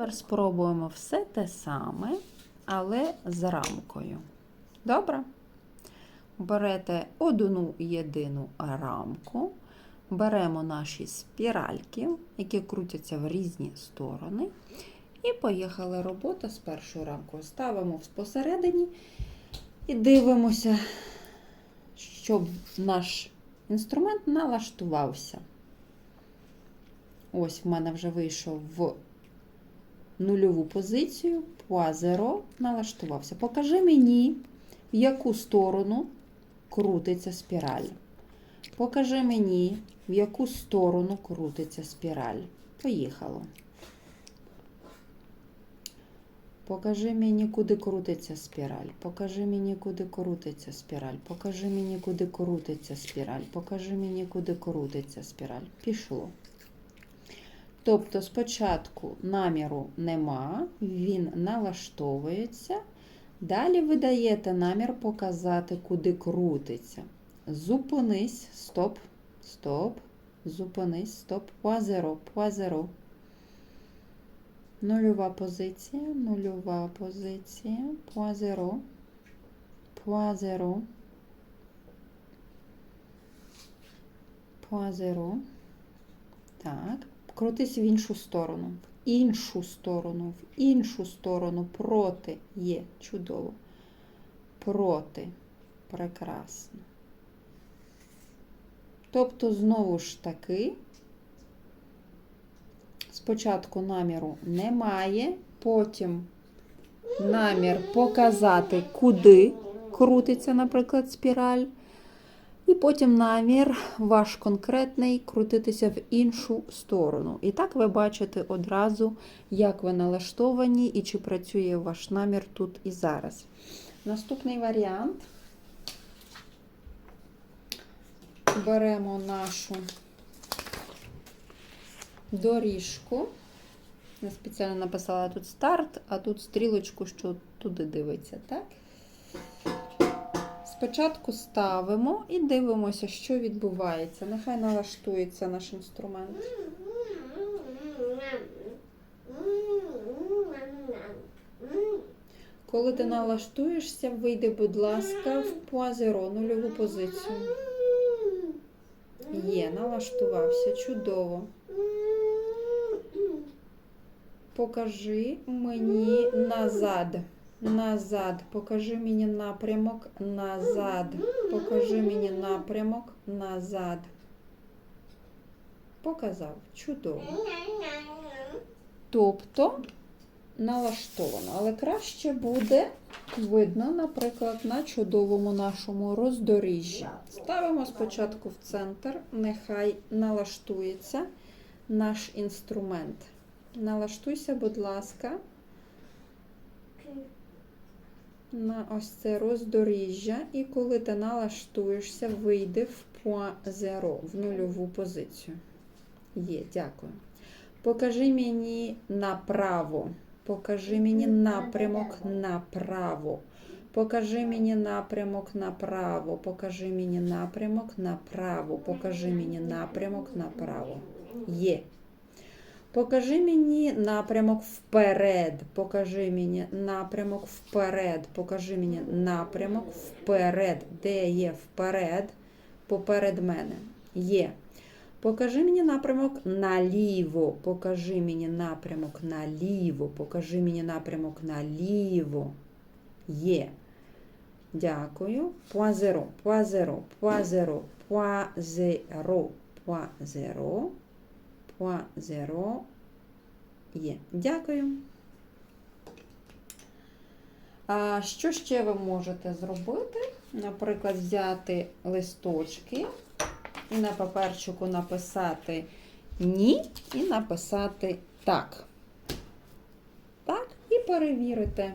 Тепер спробуємо все те саме, але з рамкою. Добре? Берете одну єдину рамку, беремо наші спіральки, які крутяться в різні сторони. І поїхали робота з першою рамкою. Ставимо посередині і дивимося, щоб наш інструмент налаштувався. Ось в мене вже вийшов в нульову позицію, пуазеро налаштувався. Покажи мені, в яку сторону крутиться спіраль. Покажи мені, в яку сторону крутиться спіраль. Поїхало. Покажи мені, куди крутиться спіраль. Покажи мені, куди крутиться спіраль. Покажи мені, куди крутиться спіраль. Покажи мені, куди крутиться спіраль. Пішло. Тобто спочатку наміру нема, він налаштовується. Далі ви даєте намір показати, куди крутиться. Зупинись, стоп, стоп, зупинись, стоп, пуазеро, пуазеро. Нульова позиція, нульова позиція, пуазеро, пуазеро, пуазеро. Так, крутись в іншу сторону, в іншу сторону, в іншу сторону, проти є. Чудово. Проти. Прекрасно. Тобто, знову ж таки, спочатку наміру немає, потім намір показати, куди крутиться, наприклад, спіраль. І потім намір ваш конкретний крутитися в іншу сторону. І так ви бачите одразу, як ви налаштовані і чи працює ваш намір тут і зараз. Наступний варіант. Беремо нашу доріжку. Я спеціально написала тут старт, а тут стрілочку, що туди дивиться, так? Спочатку ставимо і дивимося, що відбувається. Нехай налаштується наш інструмент. Коли ти налаштуєшся, вийди, будь ласка, в пуазеро, нульову позицію. Є, налаштувався. Чудово. Покажи мені назад. Назад. Покажи мені напрямок назад. Покажи мені напрямок назад. Показав. Чудово. Тобто налаштовано. Але краще буде видно, наприклад, на чудовому нашому роздоріжжі. Ставимо спочатку в центр, нехай налаштується наш інструмент. Налаштуйся, будь ласка, на ось це роздоріжжя. І коли ти налаштуєшся, вийди в пуазеро, в нульову позицію. Є, дякую. Покажи мені направо. Покажи мені напрямок направо. Покажи мені напрямок направо. Покажи мені напрямок направо. Покажи мені напрямок направо. Є. Покажи мені напрямок вперед. Покажи мені напрямок вперед. Покажи мені напрямок вперед. Де є вперед? Поперед мене. Є. Покажи мені напрямок наліво. Покажи мені напрямок наліво. Покажи мені напрямок наліво. Є. Дякую. Пуазеро, пуазеро, пуазеро, пуазеро, пуазеро, пуазеро. Є. Дякую. А що ще ви можете зробити? Наприклад, взяти листочки і на паперчику написати ні і написати так. Так, і перевірити.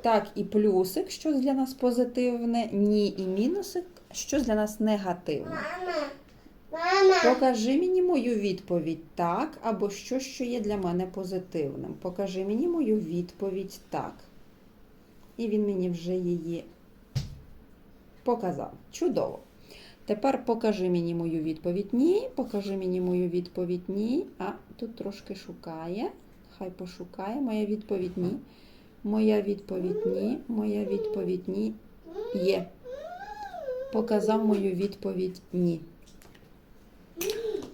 Так, і плюсик, що для нас позитивне, ні, і мінусик, що для нас негативне. Покажи мені мою відповідь так, або що, що є для мене позитивним. Покажи мені мою відповідь так. І він мені вже її показав. Чудово. Тепер покажи мені мою відповідь ні. Покажи мені мою відповідь ні. А тут трошки шукає. Хай пошукає. Моя відповідь ні. Моя відповідь ні. Моя відповідь ні. Є. Показав мою відповідь ні.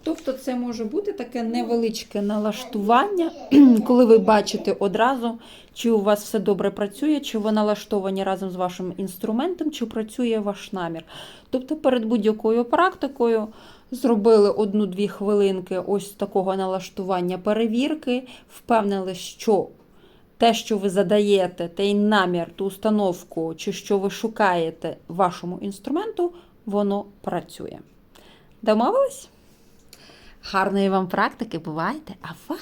Тобто це може бути таке невеличке налаштування, коли ви бачите одразу, чи у вас все добре працює, чи ви налаштовані разом з вашим інструментом, чи працює ваш намір. Тобто перед будь-якою практикою зробили одну-дві хвилинки ось такого налаштування перевірки, впевнили, що те, що ви задаєте, той намір, ту установку, чи що ви шукаєте вашому інструменту, воно працює. Домовились? Гарної вам практики, бувайте! Ава!